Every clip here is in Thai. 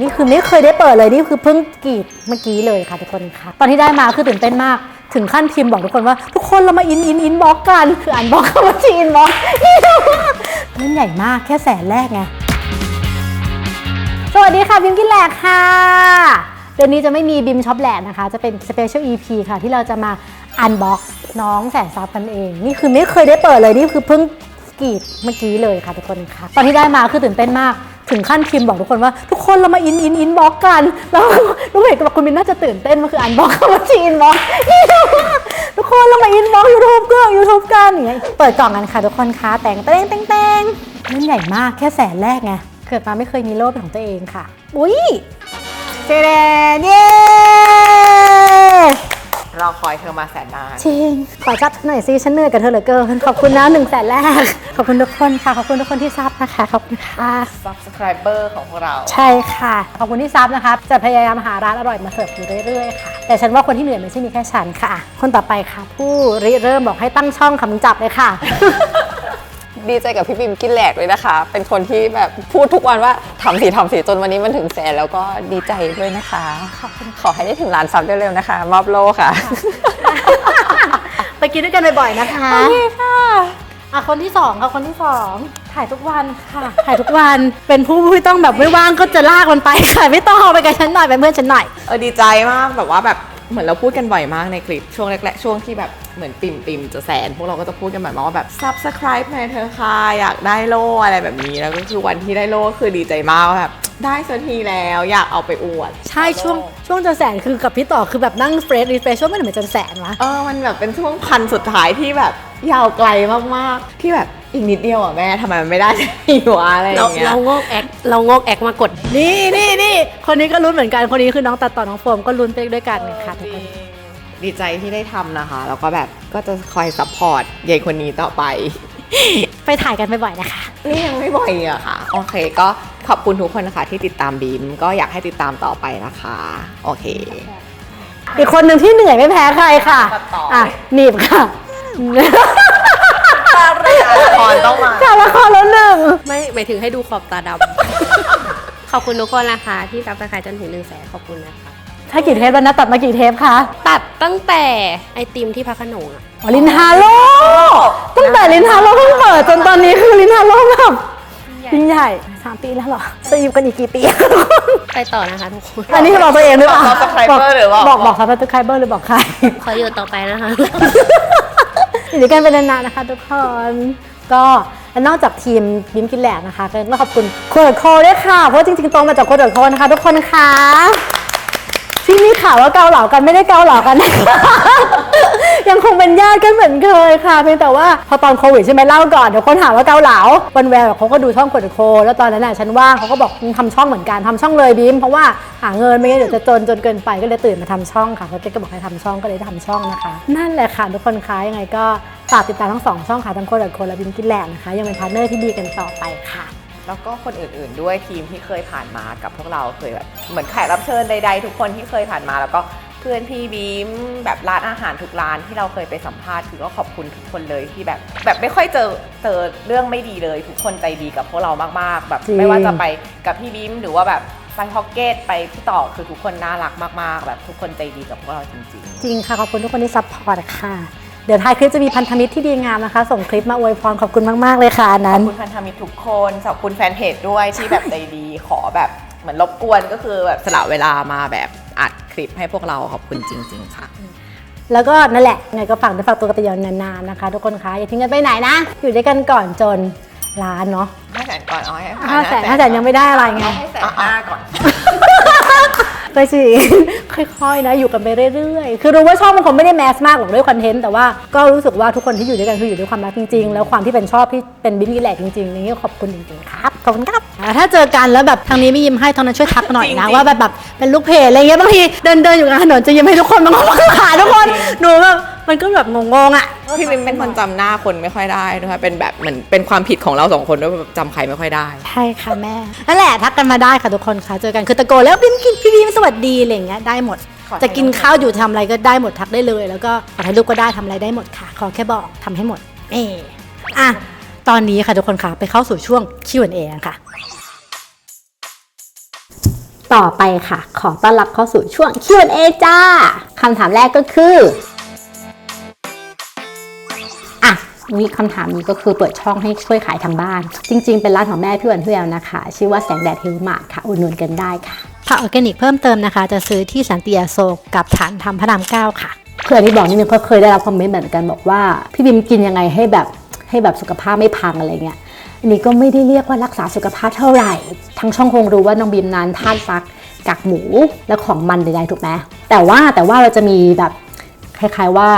นี่คือไม่เคยได้เปิดเลยนี่คือเพิ่งกรีดเมื่อกี้เลยค่ะทุกคนค่ะ ตอนที่ได้มาคือตื่นเต้นมากถึงขั้นพิมพ์บอกทุกคนว่า ทุกคนเรามาอินอินอินบล็อกกันคืออ่านบล็อกเข้ามาที่อินบล็อกนี่ดูมากเล่นใหญ่มากแค่แสนแรกไงสวัสดีค่ะบิมกินแหลกค่ะเดือนนี้จะไม่มีบิมช็อปแหลกนะคะ จะเป็นสเปเชียล EP ค่ะ ที่เราจะมาอันบล็อกน้องแสนซับกันเอง นี่คือไม่เคยได้เปิดเลยนี่คือเพิ่งกรีดเมื่อกี้เลยค่ะทุกคนค่ะ ตอนที่ได้มาคือตื่นเต้นมาก ถึงขั้นพิมพ์บอกทุกคนว่าทุกคนเรามาอินอินอินบล็อกกัน แล้วรู้เห็นกับคุณบินน่าจะตื่นเต้นมันคืออันบล็อกเข้ามาที่อินบล็อกนี่มากทุกคนเรามาอินบล็อกยูทูบก็ยูทูบกันอย่างเงี้ยเปิดกล่องกันค่ะทุกคนค่ะแต่งเต้งเต้งเต้งเล่นใหญ่มากแค่แสนแรกไงเกิดมาไม่เคยมีโลกเป็นของตัวเองค่ะอุ้ยเจเดนเย้ ราคอยเธอมาแสนนาน จริง ขอจับหน่อยสิฉันเหนื่อยกับเธอเหลือเกิน ขอบคุณนะหนึ่งแสนแรก ขอบคุณทุกคนค่ะ ขอบคุณทุกคนที่ซับนะคะ ขอบคุณค่ะ subscriber ของพวกเรา ใช่ค่ะ ขอบคุณที่ซับนะคะ จะพยายามหาร้านอร่อยมาเสิร์ฟอยู่เรื่อยๆค่ะ แต่ฉันว่าคนที่เหนื่อยไม่ใช่มีแค่ฉันค่ะ คนต่อไปค่ะ ผู้ริเริ่มบอกให้ตั้งช่องคำจับเลยค่ะ ดีใจกับพี่บิมกินแหลกเลยนะคะ เป็นคนที่แบบพูดทุกวันว่าทำสีทำสีจนวันนี้มันถึงแสนแล้วก็ดีใจด้วยนะคะขอบคุณขอให้ได้ถึงล้านซับเร็วๆนะคะ มอบโลค่ะ ไปกินด้วยกันบ่อยๆนะคะโอเคค่ะอะคนที่สองค่ะคนที่สองถ่ายทุกวันค่ะ ถ่ายทุกวันเป็นผู้ที่ต้องแบบไม่ว่างก็จะลากมันไปค่ะไม่ต้องเอาไปกับฉันหน่อยเป็นเพื่อนฉันหน่อยเออดีใจมากแบบว่าแบบเหมือนเราพูดกันบ่อยมากในคลิปช่วงแรกๆช่วงที่แบบ เหมือนปิ่มปิ่มๆจะแสน พวกเราก็จะพูดกันแบบว่าแบบ subscribe หน่อยเธอะค่ะอยากได้โล่อะไรแบบนี้ แล้วก็คือวันที่ได้โล่ก็คือดีใจมากว่าแบบได้สักทีแล้วอยากเอาไปอวด ใช่ช่วงช่วงจะแสนคือกับพี่ต่อคือแบบนั่งเฟรชรีเฟรชช่วงไม่เหมือนจะแสนวะเออมันแบบเป็นช่วงพันสุดท้ายที่แบบยาวไกลมากๆ ที่แบบอีกนิดเดียวอะแม่ทำไมมันไม่ได้สักทีวะอะไรอเราย่างเงี้ยเรางอกแอคเรางอกแอคมากด นี่นี่นี่คนนี้ก็ลุ้นเหมือนกันคนนี้คือน้องตัดต่อน้องโฟมก็ลุ้นไปด้วยกันค่ะทุกคน ดีใจที่ได้ทำนะคะ แล้วก็แบบก็จะคอยซัพพอร์ตยายคนนี้ต่อไป ไปถ่ายกันบ่อยๆนะคะ นี่ยังไม่บ่อยอะค่ะ โอเค ก็ขอบคุณทุกคนนะคะ ที่ติดตามบีม ก็อยากให้ติดตามต่อไปนะคะ โอเค อีกคนหนึ่งที่เหนื่อยไม่แพ้ใครค่ะตัดต่ออ่อะหนีบค่ะละครต้องมา จากละครแล้วหนึ่ง ไม่หมายถึงให้ดูขอบตาดำ ขอบคุณทุกคนนะคะ ที่ซับสไครต์จนถึงหนึ่งแสนขอบคุณนะคะ ถ้ากี่เทปแล้วนะตัดมากี่เทปคะตัดตั้งแต่ไอติมที่พระโขนงอะอ๋อลินฮาโลตั้งแต่ลินฮาโลเพิ่งเปิดจนตอนนี้คือลินฮาโลแบบยิ่งใหญ่สามปีแล้วเหรอจะอยู่กันอีกกี่ปี ไปต่อนะคะทุกคนอันนี้คือบอกตัวเองหรือเปล่าบอก subscriber หรือบอกบอกบอก subscriber หรือบอกใครขออยู่ต่อไปนะคะอยู่ด้วยกันเป็นนานๆนะคะทุกคนก็และนอกจากทีมบิมกินแหลกนะคะก็ต้องขอบคุณโคดโคด้วยค่ะ เพราะจริงๆตรงมาจากโคดโคนะคะทุกคนค่ะ ที่มีข่าวว่าเกาเหลากันไม่ได้เกาเหลากันยังคงเป็นญาติกันเหมือนเคยค่ะเพียงแต่ว่าพอตอนโควิดใช่ไหมเล่าก่อนเดี๋ยวคนถามว่าเกาเหลาวันแววเขาก็ดูช่องคดโค แล้วตอนนั้นน่ะฉันว่างเขาก็บอกทำช่องเหมือนกันทำช่องเลยบิมเพราะว่าหาเงินไม่งั้นเดี๋ยวจะจนจนเกินไปก็เลยตื่นมาทำช่องค่ะเพราะเจ๊ก็บอกให้ทำช่องก็เลยได้ทำช่องนะคะ นั่นแหละค่ะทุกคนคะยังไงก็ฝากติดตามทั้งสองช่องค่ะทั้งคดโคและบิมกินแหลกนะคะยังเป็นพาร์ทเนอร์ที่ดีกันต่อไปค่ะ แล้วก็คนอื่นๆ ด้วยทีมที่เคยผ่านมากับพวกเราเคยแบบเหมือนแขกรับเชิญใดๆ ทุกคนที่เคยผ่านมาแล้วก็เพื่อนพี่บีมแบบร้านอาหารทุกร้านที่เราเคยไปสัมภาษณ์คือก็ขอบคุณทุกคนเลยที่แบบ แบบไม่ค่อยเจอเจอเรื่องไม่ดีเลย ทุกคนใจดีกับพวกเรามากๆ แบบจริง ไม่ว่าจะไปกับพี่บีมหรือว่าแบบไปฮอกเกตไปพี่ต่อคือทุกคนน่ารักมากๆ แบบทุกคนใจดีกับพวกเราจริงจริงค่ะ ขอบคุณทุกคนที่ซัพพอร์ตค่ะ เดี๋ยวท้ายคลิปจะมีพันธมิตรที่ดีงามนะคะ ส่งคลิปมาอวยพรขอบคุณมาก ๆ เลยค่ะอันๆขนั้อน บคุณพันธมิตรทุกคนขอบคุณแฟนเพจด้วยที่แบบใจดี ขอแบบเหมือนรบกวนก็คือแบบสละเวลามาแบบอัดคลิปให้พวกเราขอบคุณจริง ๆ ค่ะ แล้วก็นั่นแหละไงก็ฝากด้วยฝากตัวกันไปยาวนานๆนะคะ ทุกคนคะอย่าทิ้งกันไปไหนนะ อยู่ด้วยกันก่อนจนล้านเนาะห้าแสนก่อนเอาให้ห้าแสนห้าแสนยังไม่ได้อะไรไง ให้แสนห้าก่อน ไปสิค่อยๆนะอยู่กันไปเรื่อยๆ คือรู้ว่าช่องมันคงไม่ได้แมสมากหรอกด้วยคอนเทนต์แต่ว่าก็รู้สึกว่าทุกคนที่อยู่ด้วยกันคืออยู่ด้วยความรักจริงๆ แล้วความที่เป็นชอบที่เป็นบินนี่แหละจริงๆอย่างนี้ก็ขอบคุณจริงๆครับขอบคุณครับอ่าถ้าเจอกันแล้วแบบทางนี้ไม่ยิ้มให้ทางนั้นช่วยทักหน่อยนะจริงๆว่าแบบแบบเป็นลูกเพจอะไรเงี้ยบางทีเดินเดินๆอยู่กลางถนนจะยิ้มให้ทุกคนบางคนก็ขาทุกคนหนูแบบ มันก็แบบงงๆอะพี่บิมเป็นคนจำหน้าคนไม่ค่อยได้นะคะเป็นแบบเหมือนเป็นความผิดของเราสองคนด้วยแบบจำใครไม่ค่อยได้ ใช่ค่ะแม่นั่นแหละทักกันมาได้ค่ะทุกคนค่ะเจอกันคือตะโกนแล้วบิมกินพี่บีมสวัสดีอะไรอย่างเงี้ยได้หมดขอถ่ายรูปจะกินข้าวอยู่ทำอะไรก็ได้หมดทักได้เลย แล้วก็ขอถ่ายรูปก็ได้ทำอะไรได้หมดค่ะ ขอแค่บอกทำให้หมดเอออะตอนนี้ค่ะทุกคนค่ะไปเข้าสู่ช่วง Q&A กันค่ะ ต่อไปค่ะ ขอต้อนรับเข้าสู่ช่วง Q&A จ้าคำถามแรกก็คือ อะมีคำถามนี้ก็คือเปิดช่องให้ช่วยขายทางบ้าน จริง ๆ เป็นร้านของแม่พี่วันพี่แววนะคะ ชื่อว่าแสงแดดเฮลมาร์ทค่ะอุดหนุนกันได้ค่ะผักออร์แกนิกเพิ่มเติมนะคะ จะซื้อที่สันติอโศกกับฐานทำพระรามเก้าค่ะคืออันนี้บอกนิดนึงเพราะเคยได้รับคอมเมนต์เหมือนกันบอกว่า พี่บิมกินยังไงให้แบบให้แบบสุขภาพไม่พังอะไรเงี้ยอันนี้ก็ไม่ได้เรียกว่ารักษาสุขภาพเท่าไหร่ ทั้งช่องคงรู้ว่าน้องบีมนั้นทานซักกากหมูและของมันใดๆถูกไหมแต่ว่าแต่ว่าเราจะมีแบบ คล้ายๆว่า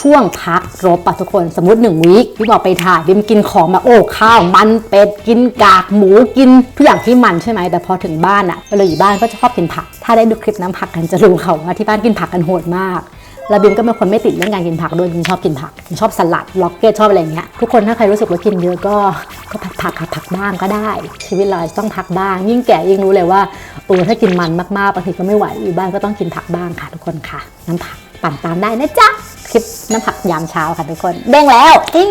ช่วงพักรบอะทุกคนสมมติหนึ่งวีคพี่บอกไปถ่ายบิมกินของมาโอ้ข้าวมันเป็ดกินกากหมูกินทุกอย่างที่มันใช่ไหมแต่พอถึงบ้านอะเวลาอยู่บ้านก็จะชอบกินผัก ถ้าได้ดูคลิปน้ำผักกันจะรู้เขาว่าที่บ้านกินผักกันโหดมากแล้วบิมก็เป็นคนไม่ติดเรื่องการกินผักด้วยบิมชอบกินผักบิมชอบสลัดล็อกเก็ตชอบอะไรอย่างเงี้ยทุกคนถ้าใครรู้สึกว่ากินเยอะก็ก็พักผักผักบ้างก็ได้ ชีวิตเราต้องพักบ้าง ยิ่งแก่ยิ่งรู้เลยว่าเออถ้ากินมันมากๆบางทีก็ไม่ไหวอยู่บ้านก็ต้องกินผักบ้างค่ะ ทุกคนค่ะ น้ำผัก ปั่นตามได้นะจ๊ะ คลิปน้ำผักยามเช้าค่ะทุกคน เด้งแล้วติ้ง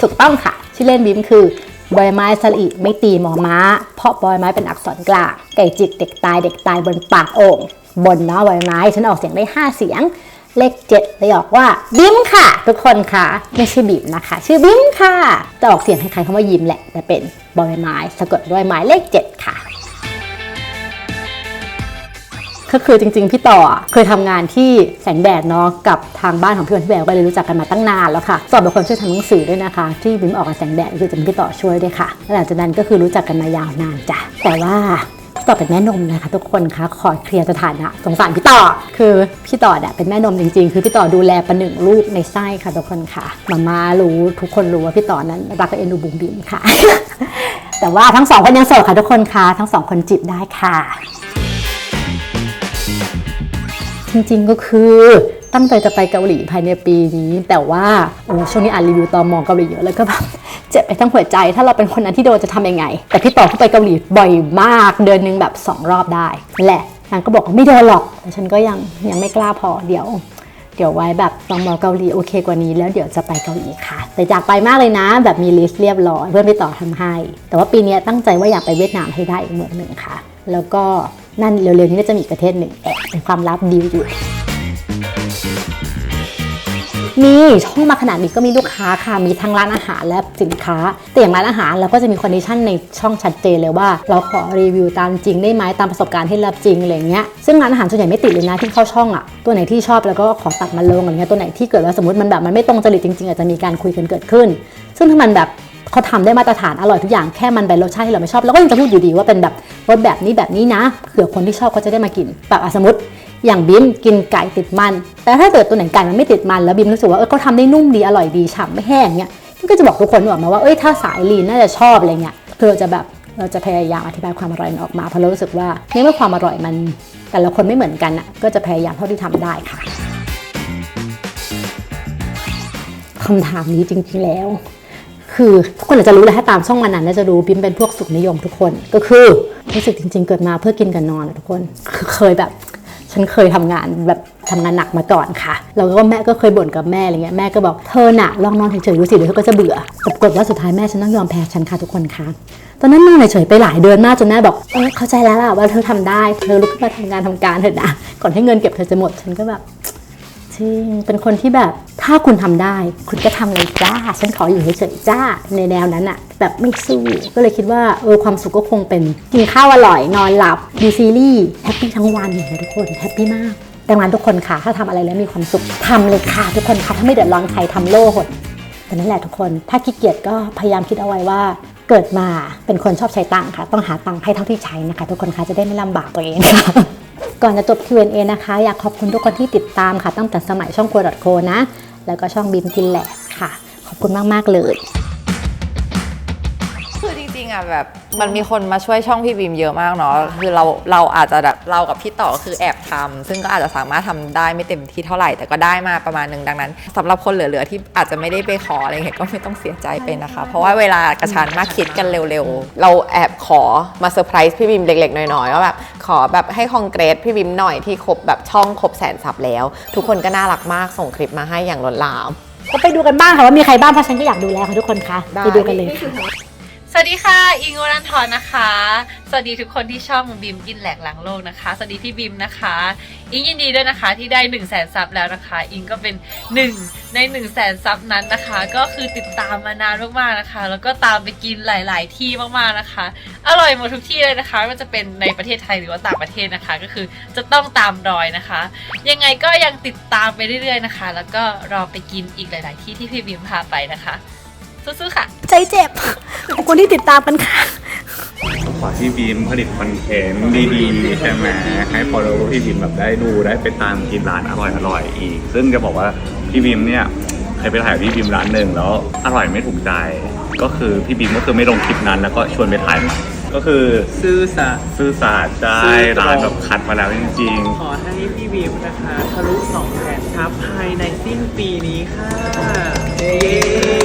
ถูกต้องค่ะ ชื่อเล่นบิมคือบอยไม้สลีไม่ตีหมอม้า เพราะบอยไม้เป็นอักษรกลางไก่จิกเด็กตายเด็กตายบนปากโอ่งบนเนาะบอยไม้ฉันออกเสียงได้ 5 เสียง เลขเจ็ดเลยออกว่าบิมค่ะ ทุกคนค่ะ ไม่ใช่บิมนะคะ ชื่อบิมค่ะ จะออกเสียงคล้ายๆคำว่ายิมแหละแต่เป็นบอยไม้สะกดด้วยหมายเลขเจ็ดค่ะ ก็คือจริง ๆ พี่ต่อเคยทำงานที่แสงแดดเนาะกับทางบ้านของพี่วันพี่แววก็เลยรู้จักกันมาตั้งนานแล้วค่ะต่อเป็นคนช่วยทำหนังสือด้วยนะคะ ที่บิมออกกับแสงแดดคือจะเป็นพี่ต่อช่วยด้วยค่ะแล้วหลังจากนั้นก็คือรู้จักกันมายาวนานจ้ะแต่ว่าต่อเป็นแม่นมนะคะทุกคนคะขอเคลียร์สถานะสงสารพี่ต่อ คือพี่ต่อเนี่ยเป็นแม่นมจริงๆ คือพี่ต่อดูแลประหนึ่งลูกในไส้ค่ะทุกคนค่ะมาม่ารู้ทุกคนรู้ว่าพี่ต่อนั้นรักกับเอ็นดูบุ๋มบิมค่ะ แต่ว่าทั้งสองคนยังโสดค่ะทุกคนค่ะทั้งสองคนจีบได้ค่ะ จริงๆก็คือตั้งใจจะไปเกาหลีภายในปีนี้ แต่ว่าโอ้ช่วงนี้อ่านรีวิวตอมองเกาหลีเยอะแล้วก็แบบเจ็บไปทั้งหัวใจ ถ้าเราเป็นคนนั้นที่โดนจะทำยังไง แต่พี่ต่อเขาไปเกาหลีบ่อยมากเดือนหนึงแบบ 2 รอบได้แหละนางก็บอกว่าไม่โดนหรอกแต่ฉันก็ยังยังไม่กล้าพอเดี๋ยวเดี๋ยวไว้แบบตองมอเกาหลีโอเคกว่านี้แล้วเดี๋ยวจะไปเกาหลีค่ะ แต่อยากไปมากเลยนะ แบบมีลิสต์เรียบร้อยเพื่อนพี่ต่อทำให้ แต่ว่าปีนี้ตั้งใจว่าอยากไปเวียดนามให้ได้อีกเมืองหนึ่งค่ะ แล้วก็นั่นเร็วๆนี้ก็จะมีกประเทศหนึ่งแอบเป็นความลับดีลอยู่ มีช่องมาขนาดนี้ก็มีลูกค้าค่ะ มีทั้งร้านอาหารและสินค้า แต่อย่างร้านอาหารเราก็จะมีคอนดิชันในช่องชัดเจนเลยว่า เราขอรีวิวตามจริงได้ไหมตามประสบการณ์ที่รับจริงอะไรเงี้ย ซึ่งร้านอาหารส่วนใหญ่ไม่ติดเลยนะที่เข้าช่องอะ ตัวไหนที่ชอบแล้วก็ขอตัดมาลงอะไรเงี้ย ตัวไหนที่เกิดว่าสมมติมันแบบมันไม่ตรงจริตจริงๆอาจจะมีการคุยกันเกิดขึ้น ซึ่งถ้ามันแบบ เขาทำได้มาตรฐานอร่อยทุกอย่างแค่มันเป็นรสชาติที่เราไม่ชอบเราก็ยังจะพูดอยู่ดีว่าเป็นแบบรสแบบนี้แบบนี้นะเผื่อคนที่ชอบเขาจะได้มากินแบบสมมติอย่างบิมกินไก่ติดมัน แต่ถ้าเกิดตัวไหนไก่มันไม่ติดมันแล้วบิมรู้สึกว่าเออเขาทำได้นุ่มดีอร่อยดีฉ่ำไม่แห้งเนี้ยก็จะบอกทุกคนบอกมาว่าเอ้ยถ้าสายลีนน่าจะชอบอะไรเงี้ยคือเราจะแบบเราจะพยายามอธิบายความอร่อยมันออกมาเพราะเรารู้สึกว่าในเมื่อความอร่อยมัน แต่ละคนไม่เหมือนกันอะก็จะพยายามเท่าที่ทำได้ค่ะคำถามนี้จริงๆแล้ว คือทุกคนอาจจะรู้แหละถ้าตามช่องมันานน่าจะรู้บิมเป็นพวกสุขนิยมทุกคนก็คือรู้สึกจริง ๆ เกิดมาเพื่อกินกับนอนอะทุกคนคือเคยแบบฉันเคยทำงานแบบทำงานหนักมาก่อนค่ะ แล้วก็แม่ก็เคยบ่นกับแม่อะไรเงี้ย แม่ก็บอกเธอหนักลองนอนเฉยๆดูสิเดี๋ยวเธอก็จะเบื่อปรากฏว่าสุดท้ายแม่ฉันต้องยอมแพ้ฉันค่ะทุกคนค่ะตอนนั้นนอนเฉยๆไปหลายเดือนมากจนแม่บอก เออเข้าใจแล้วล่ะว่าเธอทำได้ เธอลุกขึ้นมาทำงานทำการเถอะนะ ก่อนให้เงินเก็บเธอจะหมด ฉันก็แบบ จริง เป็นคนที่แบบถ้าคุณทำได้ คุณก็ทำเลยจ้า ฉันขออยู่เฉยๆจ้า ในแนวนั้นอะแบบไม่สู้ ก็เลยคิดว่าเออความสุขก็คงเป็น กินข้าวอร่อยนอนหลับดูซีรีส์แฮปปี้ทั้งวันเลยทุกคนแฮปปี้มากดังนั้นทุกคนค่ะถ้าทำอะไรแล้วมีความสุขทำเลยค่ะทุกคนค่ะถ้าไม่เดือดร้อนใครทำโล่หดแต่นั่นแหละทุกคน ถ้าขี้เกียจก็พยายามคิดเอาไว้ว่าเกิดมาเป็นคนชอบใช้ตังค์ค่ะ ต้องหาตังค์ให้เท่าที่ใช้นะคะ ทุกคนคะจะได้ไม่ลำบากตัวเองค่ะ ก่อนจะจบ Q&A นะคะ อยากขอบคุณทุกคนที่ติดตามค่ะ ตั้งแต่สมัยช่องครัว .co นะ แล้วก็ช่องบิมกินแหลกค่ะ ขอบคุณมาก ๆ เลย ริงๆอะแบบมันมีคนมาช่วยช่องพี่บีมเยอะมากเนาะคือเราเราอาจจะแบบเรากับพี่ต่อคือแอบทำซึ่งก็อาจจะสามารถทำได้ไม่เต็มที่เท่าไหร่แต่ก็ได้มาประมาณหนึ่งดังนั้นสำหรับคนเหลือๆที่อาจจะไม่ได้ไปขออะไรเงี้ยก็ไม่ต้องเสียใจไปนะคะ เพราะว่าเวลากระชั้นมากคิดกันเร็วๆ เราแอบขอมาเซอร์ไพรส์พี่บีมเล็กๆ น้อยๆว่าแบบขอแบบให้คอนเกรสพี่บีมหน่อยที่ครบแบบช่องครบแสนซับแล้ว ทุกคนก็น่ารักมากส่งคลิปมาให้อย่างล้นหลาม ก็ไปดูกันบ้างค่ะว่ามีใครบ้างเพราะฉันก็อยากดูแล้วค่ะทุกคนคะได้ไปดูกันเลยค่ะ สวัสดีค่ะ อิงโอนันทรนนะคะ สวัสดีทุกคนที่ชอบบิมกินแหลกหลังโลกนะคะ สวัสดีพี่บิมนะคะ อิงยินดีด้วยนะคะที่ได้1นึ่งแสนซับแล้วนะคะ อิงก็เป็นหนึ่งใน1นึ่งแสนซับนั้นนะคะ ก็คือติดตามมานานมากๆนะคะ แล้วก็ตามไปกินหลาย ๆ ที่มากๆนะคะ อร่อยหมดทุกที่เลยนะคะไม่ว่าจะเป็นในประเทศไทยหรือว่าต่างประเทศนะคะ ก็คือจะต้องตามรอยนะคะ ยังไงก็ยังติดตามไปเรื่อย ๆ นะคะ แล้วก็รอไปกินอีกหลาย ๆ ที่ที่พี่บิมพาไปนะคะ สู้ๆค่ะ ใจเจ็บขอบคุณที่ติดตามกันค่ะ ขอพี่บีมผลิตคอนเทนต์ดีๆใช่ไหมให้ follow พี่บีมแบบได้ดูได้ไปตามกินร้านอร่อยๆอีก ซึ่งจะบอกว่าพี่บีมเนี่ยเคยไปถ่ายพี่บีมร้านหนึ่งแล้วอร่อยไม่ถูกใจ ก็คือพี่บีมก็คือไม่ลงคลิปนั้นแล้วก็ชวนไปถ่ายใหม่ ก็คือซื่อสัตย์ ซื่อสัตย์ใช่ซื่อตรง ร้านแบบคัดมาแล้วจริง ขอให้พี่วิวนะคะทะลุ2แสนซับภายในสิ้นปีนี้ค่ะเย้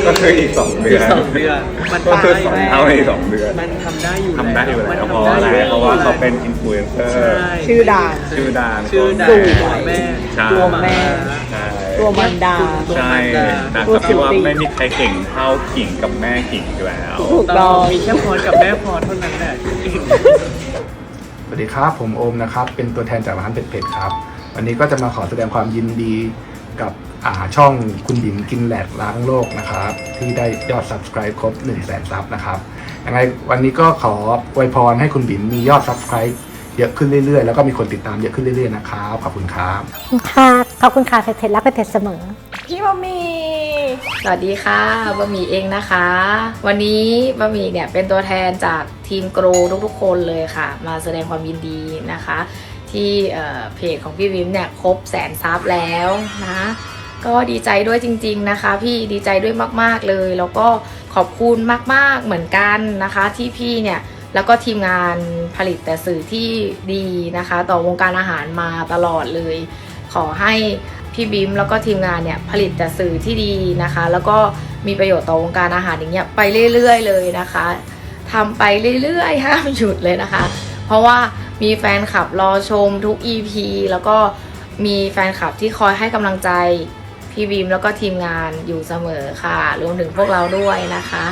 ๆ ก็คืออีกสองเดือนกสองเดือนมันก็คือได้สองแล้วเท่าในสองเดือน มันทำได้อยู่ทำได้อยู่แล้วมันเพทำราะได้อะไรอยู่เพราะว่าเขาเป็นอินฟลูเอนเซอร์ ใช่ชื่อดัง ชื่อดังชื่อดังตัวตัวแม่ใช่ ตัวแม่ ใช่ตัวมันดาตัวใช่มันดาแต่ก็คิดว่าไม่มีใครเก่งเท่ากิ่งกับแม่กิ่งอยู่แล้วถูกต้อง มีแค่พรกับแม่พรเท่านั้นแหละที่เก่งสวัสดีครับ ผมโอมนะครับ เป็นตัวแทนจากร้านเป็ดเผ็ดครับ วันนี้ก็จะมาขอแสดงความยินดีกับอ่าช่องคุณบิ๋มกินแหลกล้างโลกนะครับ ที่ได้ยอด subscribe ครบ1 0 0 0 0แสนซับนะครับยังไงวันนี้ก็ขออวยพรให้คุณบิ๋มมียอด subscribe เยอะขึ้นเรื่อยๆ แล้วก็มีคนติดตามเยอะขึ้นเรื่อยๆนะครับขอบคุณครับ ค่ะ ขอบคุณค่ะเผ็ดๆและเผ็ดๆเสมอ พี่บะหมี่สวัสดีค่ะบะหมี่เองนะคะ วันนี้บะหมี่เนี่ยเป็นตัวแทนจากทีมโกรทุกๆคนเลยค่ะ มาแสดงความยินดีนะคะ ที่เพจของพี่วิมเนี่ยครบแสนซับแล้วนะก็ดีใจด้วยจริง ๆนะคะ พี่ดีใจด้วยมากๆเลย แล้วก็ขอบคุณมาก ๆเหมือนกันนะคะ ที่พี่เนี่ยแล้วก็ทีมงานผลิตแต่สื่อที่ดีนะคะ ต่อวงการอาหารมาตลอดเลย ขอให้พี่บิมแล้วก็ทีมงานเนี่ยผลิตแต่สื่อที่ดีนะคะ แล้วก็มีประโยชน์ต่อวงการอาหารอย่างเงี้ยไปเรื่อยๆ เลยนะคะทำไปเรื่อยๆห้ามหยุดเลยนะคะ เพราะว่ามีแฟนคลับรอชมทุก EP แล้วก็มีแฟนคลับที่คอยให้กำลังใจพี่บิมแล้วก็ทีมงานอยู่เสมอค่ะ รวมถึงพวกเราด้วยนะคะ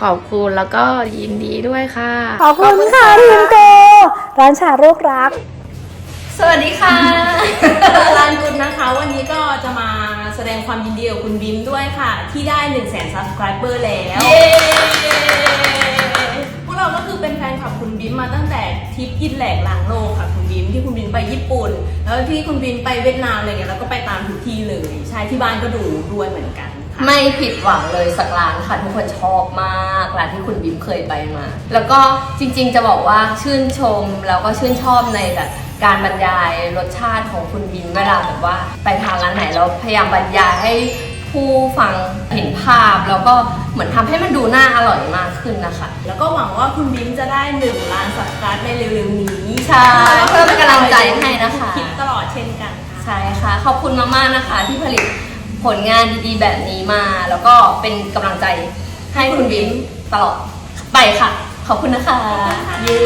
ขอบคุณแล้วก็ยินดีด้วยค่ะ ขอบคุณค่ะทีมโกร้านชาโรครัก สวัสดีค่ะลานกุลนะคะ วันนี้ก็จะมาแสดงความยินดีกับคุณบิมด้วยค่ะ ที่ได้1 0 0 0 0แสนซับสไครเบอร์แล้ว พวกเราก็คือเป็นแฟนคลับคุณบิมมาตั้งแต่ทริปกินแหลกลางโลกค่ะคุณบิมที่คุณบิมไปญี่ปุ่น แล้วที่คุณบิมไปเวียดนามอะไรเงี้ยแล้วก็ไปตามทุกที่เลย ใช่ที่บ้านก็ดูด้วยเหมือนกันค่ะ ไม่ผิดหวังเลยสักร้านค่ะทุกคนชอบมากร้านที่คุณบิ๊มเคยไปมา แล้วก็จริงๆจะบอกว่าชื่นชมแล้วก็ชื่นชอบในแบบ การบรรยายรสชาติของคุณบิ๊มเวลาแบบว่าไปทานร้านไหนเราพยายามบรรยายให้ผู้ฟังเห็นภาพ แล้วก็เหมือนทำให้มันดูน่าอร่อยมากขึ้นนะคะ แล้วก็หวังว่าคุณบิมจะได้1ล้านสับสไครต์ในเร็วๆนี้ใช่เพื่อเป็นกำลังใจให้นะคะคลิปตลอดเช่นกันค่ะใช่ค่ะ ขอบคุณมากๆนะคะ ที่ผลิตผลงานดีๆ แบบนี้มา แล้วก็เป็นกำลังใจให้คุณบิ๊มตลอดไปค่ะ ขอบคุณนะคะเย้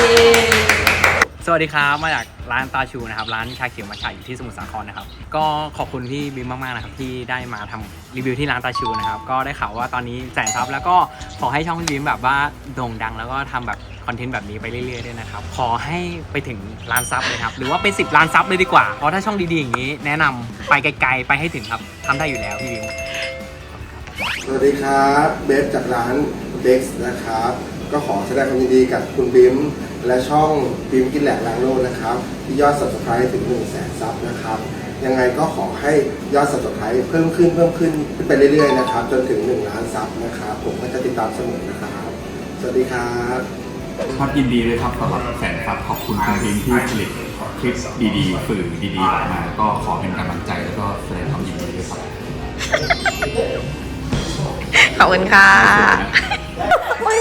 สวัสดีครับมาจาก ร้านตาชูนะครับ ร้านชาเขียวมัทฉะอยู่ที่สมุทรสาครนะครับ ก็ขอบคุณพี่บิ๊มมากๆนะครับที่ได้มาทำรีวิวที่ร้านตาชูนะครับ ก็ได้ข่าวว่าตอนนี้แสนซับแล้วก็ขอให้ช่องพี่บิ๊มแบบว่าโด่งดัง แล้วก็ทำแบบคอนเทนต์แบบนี้ไปเรื่อยๆด้วยนะครับ ขอให้ไปถึงล้านซับเลยครับ หรือว่าเป็น 10 ล้านซับเลยดีกว่า เพราะถ้าช่องดีๆอย่างนี้ แนะนำไปไกลๆไปให้ถึงครับทำได้อยู่แล้วพี่บิ๊มสวัสดีครับเบฟจากร้าน Dex นะครับ ก็ขอแสดงความยินดีกับคุณบิมและช่องบิมกินแหลกล้างโลกนะครับ ที่ยอด subscribe ถึง1 0 0 0 0แสนซับนะครับ ยังไงก็ขอให้ยอด subscribe เพิ่มขึ้นเพิ่มขึ้นขึ้นไปเรื่อยๆนะครับ จนถึง 1 ล้านซับนะครับ ผมก็จะติดตามเสมอนะครับ สวัสดีครับครับยินดีเลยครับสำหรับแสนครับขอบคุณคุณบิมที่ผลิตคลิปดีๆสื่อดีๆออกมา ก็ขอเป็นกำลังใจแล้วก็แสดงความยินดีด้วยครับขอบคุณค่ะวัย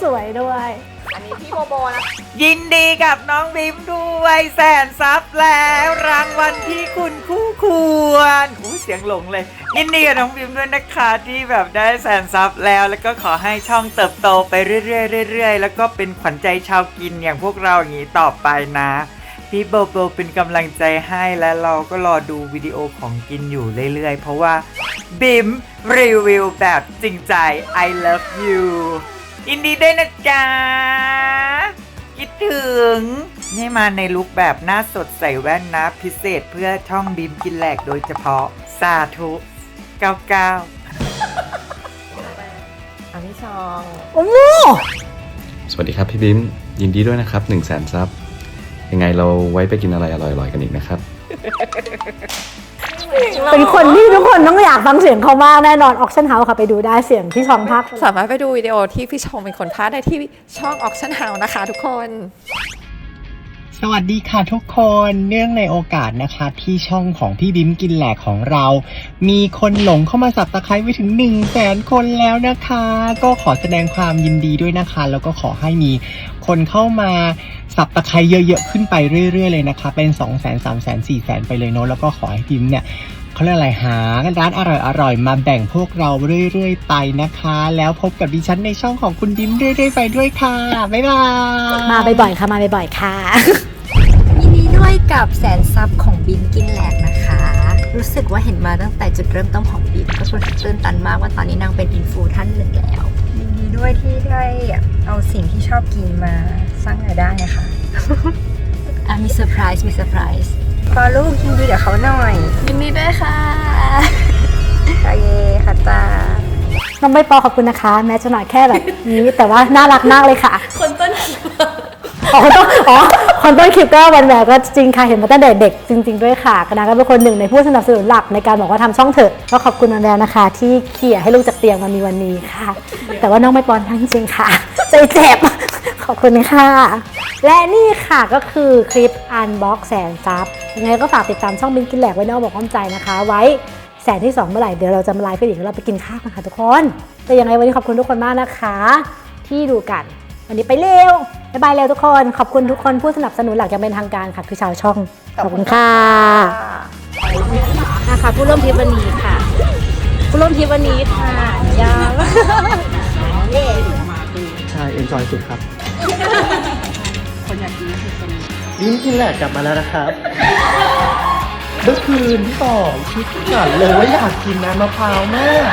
สวยด้วย อันนี้พี่โบโบนะ ยินดีกับน้องบิมด้วยแสนซับแล้ว รางวัลที่คุณคู่ควรอู้เสียงหลงเลย ยินดีกับน้องบิมด้วยนะคะที่แบบได้แสนซับแล้ว แล้วก็ขอให้ช่องเติบโตไปเรื่อยๆเรื่อยๆแล้วก็เป็นขวัญใจชาวกินอย่างพวกเราอย่างนี้ต่อไปนะ พี่โบโบเป็นกำลังใจให้และเราก็รอดูวิดีโอของกินอยู่เรื่อยๆ เพราะว่าบิมรีวิวแบบจริงใจ I love you ยินดีด้วยนะจ๊ะ คิดถึง นี่มาในลุคแบบหน้าสดใส่แว่นนะพิเศษเพื่อช่องบิมกินแหลกโดยเฉพาะ สาธุ99อันที่ชองโอ้โหสวัสดีครับพี่บิมยินดีด้วยนะครับ1นึ่งแสนซับยังไงเราไว้ไปกินอะไรอร่อยๆกันอีกนะครับ เป็นคนที่ทุกคนต้องอยากฟังเสียงเขามากแน่นอนออกชั่นเฮาค่ะไปดูได้เสียงที่ช่องพัก สามารถไปดูวิดีโอที่พี่ชงเป็นคนพากย์ได้ที่ช่อง Auction House นะคะทุกคน สวัสดีค่ะทุกคนเนื่องในโอกาสนะคะ ที่ช่องของพี่บิ๊มกินแหลกของเรา มีคนหลงเข้ามาสับตะไคร้ไปถึง1นึ่งแสนคนแล้วนะคะ ก็ขอแสดงความยินดีด้วยนะคะ แล้วก็ขอให้มีคนเข้ามาสับตะไคร้เยอะๆ ขึ้นไปเรื่อยๆเลยนะคะ เป็น 2 0 0 0 0 0 3 0 0 0 0 4 0 0 0 0 ไปเลยเนาะแล้วก็ขอให้พิมพ์เนี่ย เขาเรียกอะไรหาร้านอร่อยๆมาแบ่งพวกเราเรื่อยๆไปนะคะ แล้วพบกับดิฉันในช่องของคุณบิมเรื่อยๆไปด้วยค่ะ บ๊ายบาย มาบ่อยๆค่ะ มาบ่อยๆค่ะ ยินดีด้วยกับแสนซับของบิมกินแหลกนะคะ รู้สึกว่าเห็นมาตั้งแต่จุดเริ่มต้นของบิมก็รู้สึกตื่นตันมากว่าตอนนี้นางเป็นอินฟูท่านหนึ่งแล้ว ยินดีด้วยที่ได้เอาสิ่งที่ชอบกินมาสร้างรายได้นะคะอะ มีเซอร์ไพรส์มีเซอร์ไพรส์พอลูกยินดีกับเขาหน่อยยินดีด้วยค่ะโอเคค่ะจ้าน้องใบปอขอบคุณนะคะ แม้จะหน่อยแค่แบบนี้ แต่ว่าน่ารักมากเลยค่ะ คนต้นคลิปอ๋อคนต้นอ๋อคนต้นคลิปก็วันแหววก็จริงค่ะเห็นมาตั้งแต่เด็กจริง ๆ ด้วยค่ะกนาก็เป็นคนหนึ่งในผู้สนับสนุนหลักในการบอกว่าทำช่องเถอะก็ขอบคุณวันแหววนะคะ ที่เขี่ยให้ลูกจากเตียงมามีวันนี้ค่ะ แต่ว่าน้องไม่ปอนทั้งจริงๆค่ะใจเจ็บขอบคุณค่ะ และนี่ค่ะก็คือคลิปอันบ็อกแสนซับยังไงก็ฝากติดตามช่องบินกินแหลกไว้นอกบอกอ้อมใจนะคะ ไว้แสนที่ 2 เมื่อไหร่เดี๋ยวเราจะมาไลฟ์กันอีกแล้วเราไปกินข้าวกันค่ะทุกคน แต่ยังไงวันนี้ขอบคุณทุกคนมากนะคะ ที่ดูกัน วันนี้ไปเร็วบ๊ายบายเร็วทุกคน ขอบคุณทุกคนผู้สนับสนุนหลักอย่างเป็นทางการค่ะ คือชาวช่อง ขอบคุณค่ะนะคะผู้ร่วมทริปวันนี้ค่ะ ผู้ร่วมทริปวันนี้ค่ะยาวใช่เอนจอยสุดครับ คนอยากกินบิมกินแหลกกลับมาแล้วนะครับเมื่อคืนพี่ต่อคิดฝันเลยว่าอยากกินน้ำมะพร้าวมาก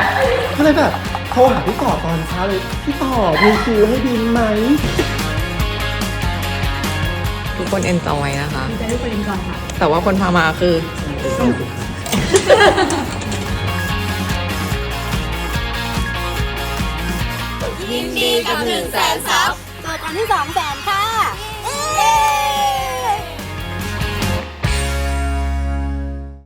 ก็เลยแบบโทรหาพี่ต่อตอนเช้าเลยพี่ต่อมีคิวให้บิมไหมทุกคนเอนจอยนะคะแต่ว่าคนพามาคือยินดีกับหนึ่งแสนซับเจอกันที่สองแสนค่ะ